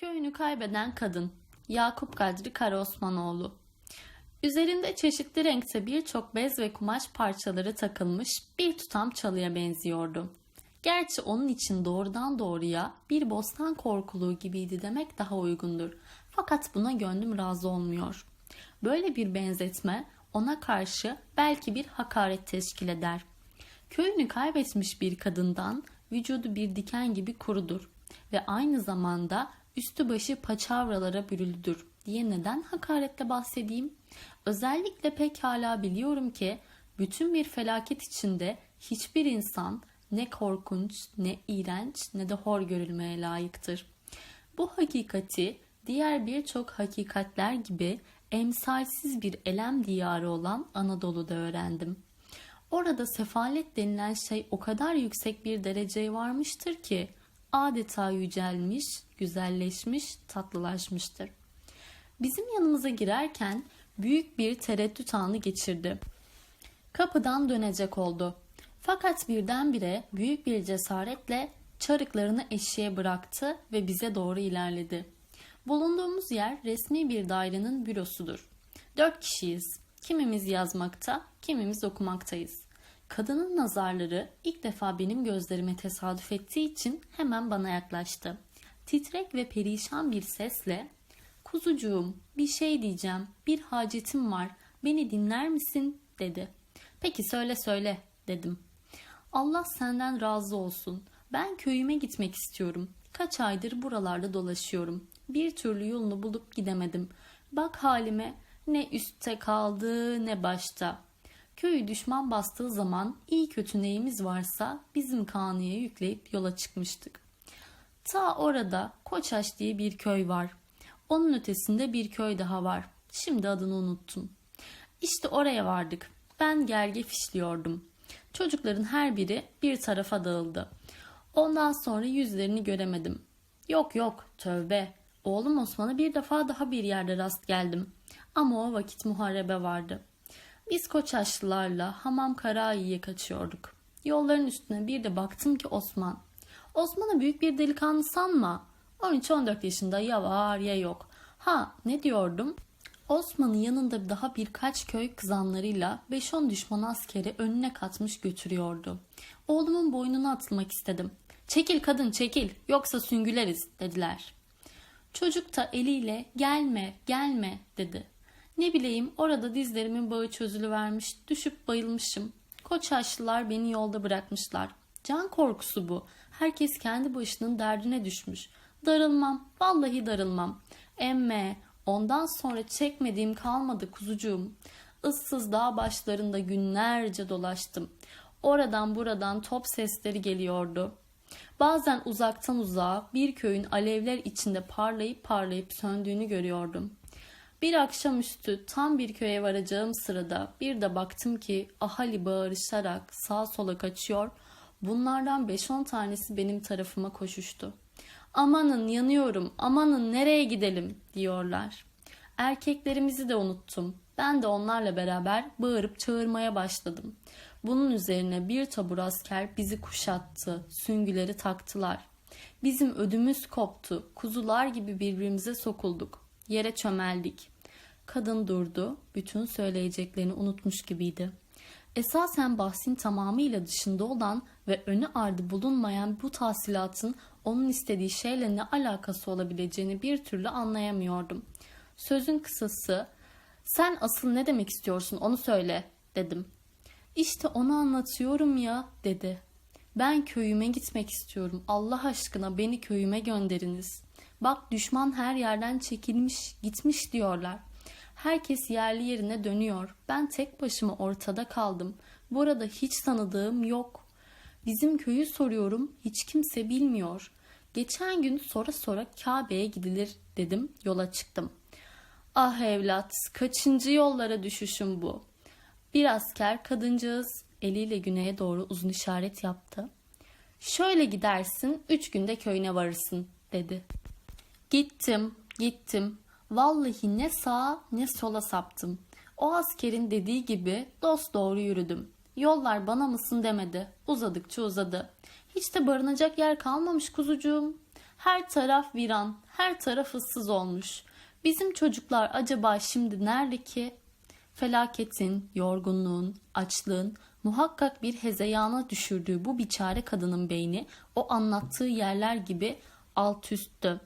Köyünü kaybeden kadın Yakup Kadri Karaosmanoğlu Üzerinde çeşitli renkte birçok bez ve kumaş parçaları takılmış bir tutam çalıya benziyordu. Gerçi onun için doğrudan doğruya bir bostan korkuluğu gibiydi demek daha uygundur. Fakat buna gönlüm razı olmuyor. Böyle bir benzetme ona karşı belki bir hakaret teşkil eder. Köyünü kaybetmiş bir kadından vücudu bir diken gibi kurudur ve aynı zamanda üstü başı paçavralara bürülüdür diye neden hakaretle bahsedeyim? Özellikle pekala biliyorum ki bütün bir felaket içinde hiçbir insan ne korkunç, ne iğrenç, ne de hor görülmeye layıktır. Bu hakikati diğer birçok hakikatler gibi emsalsiz bir elem diyarı olan Anadolu'da öğrendim. Orada sefalet denilen şey o kadar yüksek bir dereceye varmıştır ki adeta yücelmiş, güzelleşmiş, tatlılaşmıştır. Bizim yanımıza girerken büyük bir tereddüt anı geçirdi. Kapıdan dönecek oldu. Fakat birdenbire büyük bir cesaretle çarıklarını eşeğe bıraktı ve bize doğru ilerledi. Bulunduğumuz yer resmi bir dairenin bürosudur. Dört kişiyiz. Kimimiz yazmakta, kimimiz okumaktayız. Kadının nazarları ilk defa benim gözlerime tesadüf ettiği için hemen bana yaklaştı. Titrek ve perişan bir sesle Kuzucuğum bir şey diyeceğim. Bir hacetim var. Beni dinler misin? dedi. Peki söyle söyle dedim. Allah senden razı olsun. Ben köyüme gitmek istiyorum. Kaç aydır buralarda dolaşıyorum. Bir türlü yolunu bulup gidemedim. Bak halime ne üstte kaldı ne başta. Köyü düşman bastığı zaman iyi kötü neyimiz varsa bizim kanıya yükleyip yola çıkmıştık. Ta orada Koçaş diye bir köy var. Onun ötesinde bir köy daha var. Şimdi adını unuttum. İşte oraya vardık. Ben gerge fişliyordum. Çocukların her biri bir tarafa dağıldı. Ondan sonra yüzlerini göremedim. Yok yok tövbe. Oğlum Osman'a bir defa daha bir yerde rast geldim. Ama o vakit muharebe vardı. Biz Koçaşlılarla Hamam Karayi'ye kaçıyorduk. Yolların üstüne bir de baktım ki Osman. Osman'ı büyük bir delikanlı sanma. 13-14 yaşında ya var ya yok. Ha ne diyordum? Osman'ın yanında daha birkaç köy kızanlarıyla 5-10 düşman askeri önüne katmış götürüyordu. Oğlumun boynuna atılmak istedim. Çekil kadın çekil yoksa süngüleriz dediler. Çocuk da eliyle gelme gelme dedi. Ne bileyim orada dizlerimin bağı çözülüvermiş düşüp bayılmışım. Koçaşlılar beni yolda bırakmışlar. Can korkusu bu. Herkes kendi başının derdine düşmüş. Darılmam, vallahi darılmam. Emme, ondan sonra çekmediğim kalmadı kuzucuğum. Issız dağ başlarında günlerce dolaştım. Oradan buradan top sesleri geliyordu. Bazen uzaktan uzağa bir köyün alevler içinde parlayıp parlayıp söndüğünü görüyordum. Bir akşamüstü tam bir köye varacağım sırada bir de baktım ki ahali bağırışarak sağa sola kaçıyor. Bunlardan 5-10 tanesi benim tarafıma koşuştu. Amanın yanıyorum, amanın nereye gidelim diyorlar. Erkeklerimizi de unuttum. Ben de onlarla beraber bağırıp çağırmaya başladım. Bunun üzerine bir tabur asker bizi kuşattı, süngüleri taktılar. Bizim ödümüz koptu, kuzular gibi birbirimize sokulduk. Yere çömeldik. Kadın durdu, bütün söyleyeceklerini unutmuş gibiydi. Esasen bahsin tamamıyla dışında olan ve önü ardı bulunmayan bu tahsilatın onun istediği şeyle ne alakası olabileceğini bir türlü anlayamıyordum. Sözün kısası, sen asıl ne demek istiyorsun onu söyle dedim. İşte onu anlatıyorum ya dedi. Ben köyüme gitmek istiyorum. Allah aşkına beni köyüme gönderiniz. Bak düşman her yerden çekilmiş, gitmiş diyorlar. Herkes yerli yerine dönüyor. Ben tek başıma ortada kaldım. Burada hiç tanıdığım yok. Bizim köyü soruyorum. Hiç kimse bilmiyor. Geçen gün sonra sonra Kabe'ye gidilir dedim. Yola çıktım. Ah evlat, kaçıncı yollara düşüşüm bu. Bir asker kadıncağız eliyle güneye doğru uzun işaret yaptı. Şöyle gidersin, üç günde köyüne varırsın dedi. Gittim, gittim. Vallahi ne sağa ne sola saptım. O askerin dediği gibi dost doğru yürüdüm. Yollar bana mısın demedi. Uzadıkça uzadı. Hiç de barınacak yer kalmamış kuzucuğum. Her taraf viran, Her taraf ıssız olmuş. Bizim çocuklar acaba şimdi nerede ki? Felaketin, yorgunluğun, açlığın muhakkak bir hezeyana düşürdüğü bu biçare kadının beyni o anlattığı yerler gibi alt üsttü.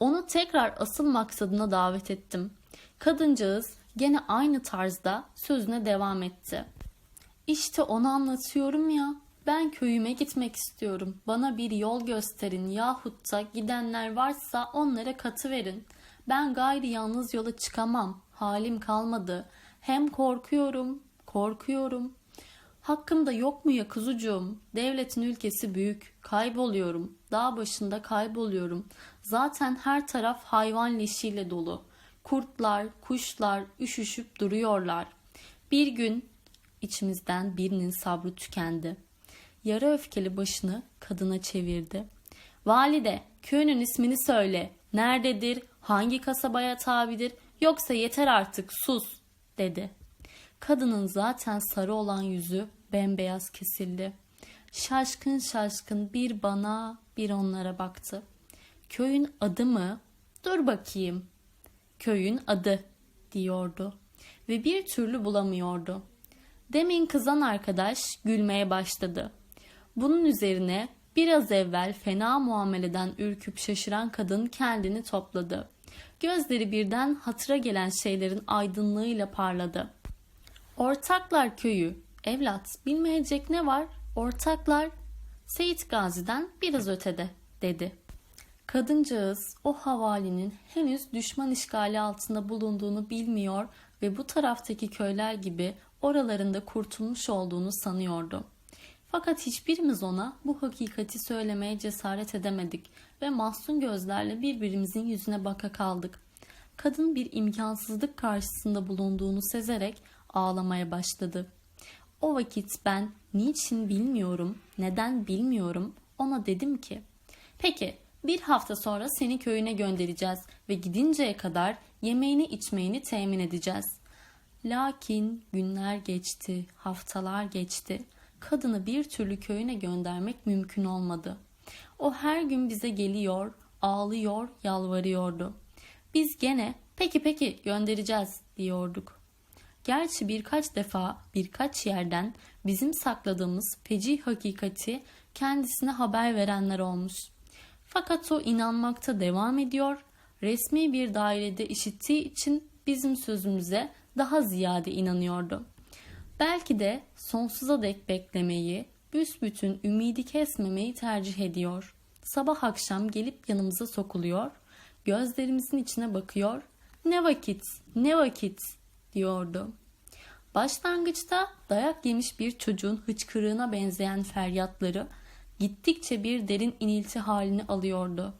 Onu tekrar asıl maksadına davet ettim. Kadıncağız gene aynı tarzda sözüne devam etti. İşte onu anlatıyorum ya. Ben köyüme gitmek istiyorum. Bana bir yol gösterin yahut da gidenler varsa onlara katı verin. Ben gayri yalnız yola çıkamam. Halim kalmadı. Hem korkuyorum, korkuyorum. Hakkımda yok mu ya kuzucuğum? Devletin ülkesi büyük. Kayboluyorum. Dağ başında kayboluyorum. Zaten her taraf hayvan leşiyle dolu. Kurtlar, kuşlar üşüşüp duruyorlar. Bir gün içimizden birinin sabrı tükendi. Yarı öfkeli başını kadına çevirdi. Valide, köyünün ismini söyle. Nerededir? Hangi kasabaya tabidir? Yoksa yeter artık sus, dedi. Kadının zaten sarı olan yüzü bembeyaz kesildi. Şaşkın şaşkın bir bana bir onlara baktı. Köyün adı mı? Dur bakayım. Köyün adı diyordu ve bir türlü bulamıyordu. Demin kızan arkadaş gülmeye başladı. Bunun üzerine biraz evvel fena muameleden ürküp şaşıran kadın kendini topladı. Gözleri birden hatıra gelen şeylerin aydınlığıyla parladı. Ortaklar köyü. Evlat bilmeyecek ne var? Ortaklar Seyit Gazi'den biraz ötede dedi. Kadıncağız o havalinin henüz düşman işgali altında bulunduğunu bilmiyor ve bu taraftaki köyler gibi oralarında kurtulmuş olduğunu sanıyordu. Fakat hiçbirimiz ona bu hakikati söylemeye cesaret edemedik ve mahzun gözlerle birbirimizin yüzüne baka kaldık. Kadın bir imkansızlık karşısında bulunduğunu sezerek ağlamaya başladı. O vakit ben niçin bilmiyorum, neden bilmiyorum ona dedim ki Peki bir hafta sonra seni köyüne göndereceğiz ve gidinceye kadar yemeğini içmeyini temin edeceğiz. Lakin günler geçti, haftalar geçti. Kadını bir türlü köyüne göndermek mümkün olmadı. O her gün bize geliyor, ağlıyor, yalvarıyordu. Biz gene peki peki göndereceğiz diyorduk. Gerçi birkaç defa birkaç yerden bizim sakladığımız feci hakikati kendisine haber verenler olmuş. Fakat o inanmakta devam ediyor, resmi bir dairede işittiği için bizim sözümüze daha ziyade inanıyordu. Belki de sonsuza dek beklemeyi, büsbütün ümidi kesmemeyi tercih ediyor. Sabah akşam gelip yanımıza sokuluyor, gözlerimizin içine bakıyor, ne vakit, ne vakit diyordu. Başlangıçta dayak yemiş bir çocuğun hıçkırığına benzeyen feryatları gittikçe bir derin inilti halini alıyordu.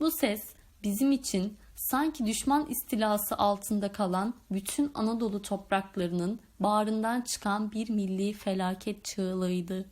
Bu ses bizim için sanki düşman istilası altında kalan bütün Anadolu topraklarının bağrından çıkan bir milli felaket çığlığıydı.